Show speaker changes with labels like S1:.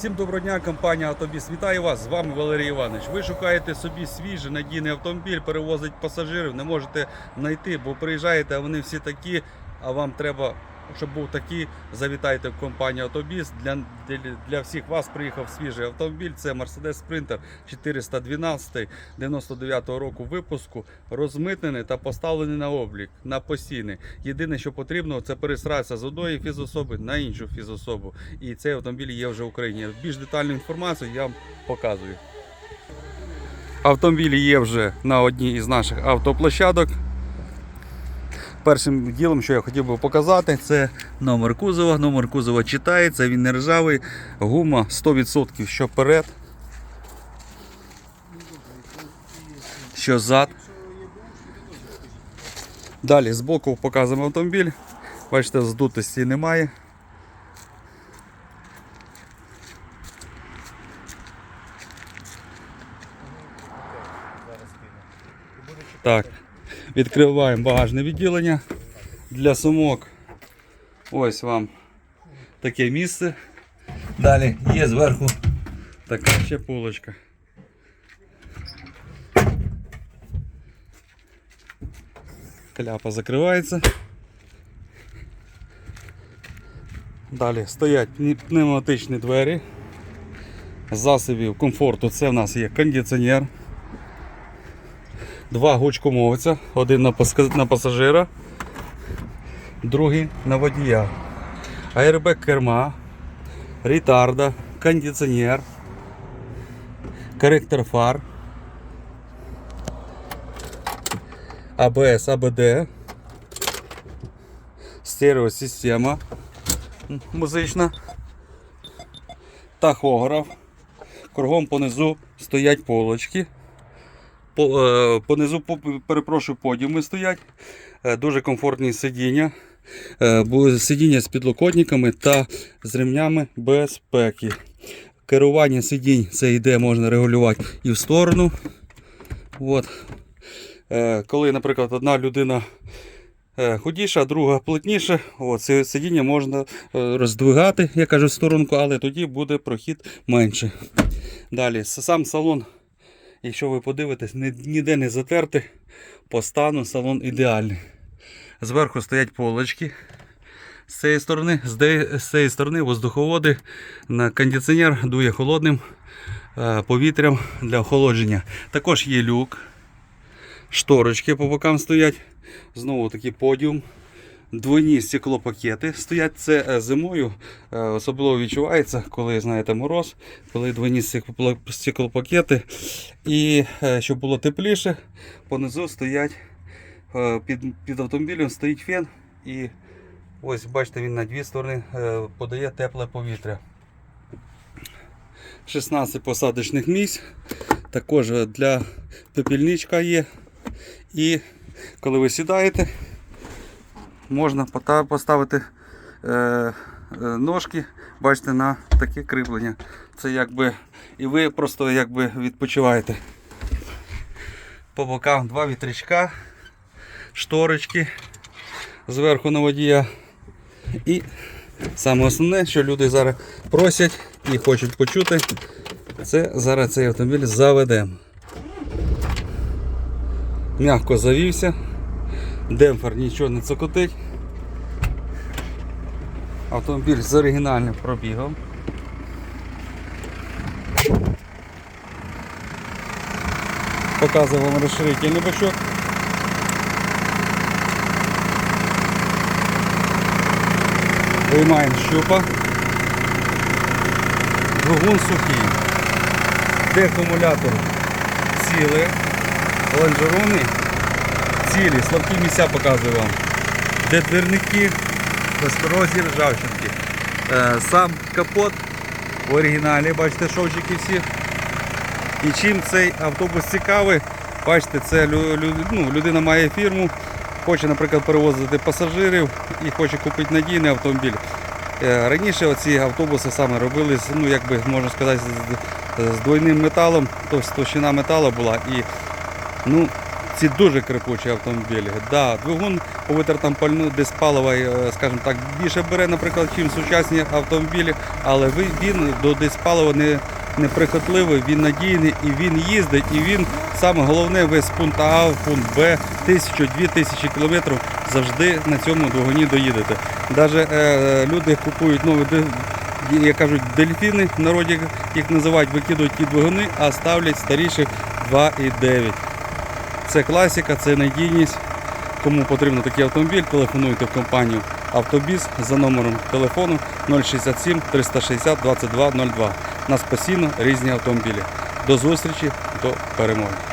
S1: Всім доброго дня, компанія Автобіс. Вітаю вас! З вами Валерій Іванович. Ви шукаєте собі свіжий надійний автомобіль, перевозить пасажирів, не можете знайти, бо приїжджаєте, а вони всі такі, а вам треба, щоб був такий, завітайте в компанію Автобіс. Для, для, для всіх вас приїхав свіжий автомобіль. Це Mercedes Sprinter 412 99 року випуску, розмитнений та поставлений на облік на постійний. Єдине, що потрібно, це пересратися з одної фізособи на іншу фізособу. І цей автомобіль є вже в Україні. Більш детальну інформацію я вам показую. Автомобілі є вже на одній із наших автоплощадок. Першим ділом, що я хотів би показати, це номер кузова. Номер кузова читається, він не ржавий, гума 100% що перед, що зад. Далі збоку показуємо автомобіль. Бачите, здутості немає. Так, відкриваємо багажне відділення для сумок. Ось вам таке місце. Далі є зверху така ще полочка. Кляпа закривається. Далі стоять пневматичні двері. Засобів комфорту це в нас є кондиціонер. Два гучкомовця, один на, пасажира, другий на водія. Аербек керма, ретарда, кондиціонер, коректор фар, АБС, АБД, стереосистема музична, тахограф. Кругом понизу стоять полочки. По, е, понизу, по- перепрошую, подіуми стоять. Е, Дуже комфортні сидіння. Е, Сидіння з підлокотниками та з ремнями безпеки. Керування сидінь це йде, можна регулювати і в сторону. От. Коли, наприклад, одна людина худіша, друга плотніша, от, сидіння можна роздвигати, я кажу, в сторонку, але тоді буде прохід менше. Далі, сам салон, якщо ви подивитесь, ніде не затертий, по стану салон ідеальний. Зверху стоять полочки. З цієї сторони, з цієї сторони воздуховоди на кондиціонер дує холодним е, повітрям для охолодження. Також є люк, шторочки по бокам стоять. Знову такий подіум. Двойні стеклопакети стоять. Це е, зимою е, особливо відчувається, коли знаєте мороз, коли двойні стеклопакети. І е, щоб було тепліше, понизу стоять під, під автомобілем стоїть фен. І ось бачите, він на дві сторони подає тепле повітря. 16 посадочних місць. Також для пепельничка є. І коли ви сідаєте, можна поставити е, е, ножки, бачите, на таке кріплення. Це якби і ви просто якби відпочиваєте. По бокам два вітрячка, шторочки зверху на водія. І саме основне, що люди зараз просять і хочуть почути, це зараз цей автомобіль заведемо. Мягко завівся, демпфер нічого не цокотить. Автомобіль з оригінальним пробігом. Показую вам розширительний бачок. Виймаємо щупа. Двигун сухий. Декумулятор цілий. Лонжерони цілі, слабкі місця показую вам. Де двірники, безпорозі ржавчинки. Е, Сам капот в оригіналі, бачите, шовчики всі. І чим цей автобус цікавий, бачите, це ну, людина має фірму, хоче, наприклад, перевозити пасажирів і хоче купити надійний автомобіль. Е, Раніше оці автобуси саме робили, з, ну, як би можна сказати, з двойним металом, тобто товщина металу була. І ну, ці дуже крепучі автомобілі. Да, двигун по витратам пальну, десь палива, е, скажімо так, більше бере, наприклад, чим сучасні автомобілі, але він до диспалива не, неприхотливий, він надійний і він їздить, і він саме головне, з пункту А в пункт Б тисячу-дві тисячі кілометрів завжди на цьому двигуні доїдете. Навіть е, люди купують нові як кажуть, дельфіни, в народі їх називають, викидують ті двигуни, а ставлять старіші 2,9. Це класика, це надійність. Кому потрібен такий автомобіль, телефонуйте в компанію Автобіс за номером телефону 067 360 2202. У нас постійно різні автомобілі. До зустрічі, до перемоги.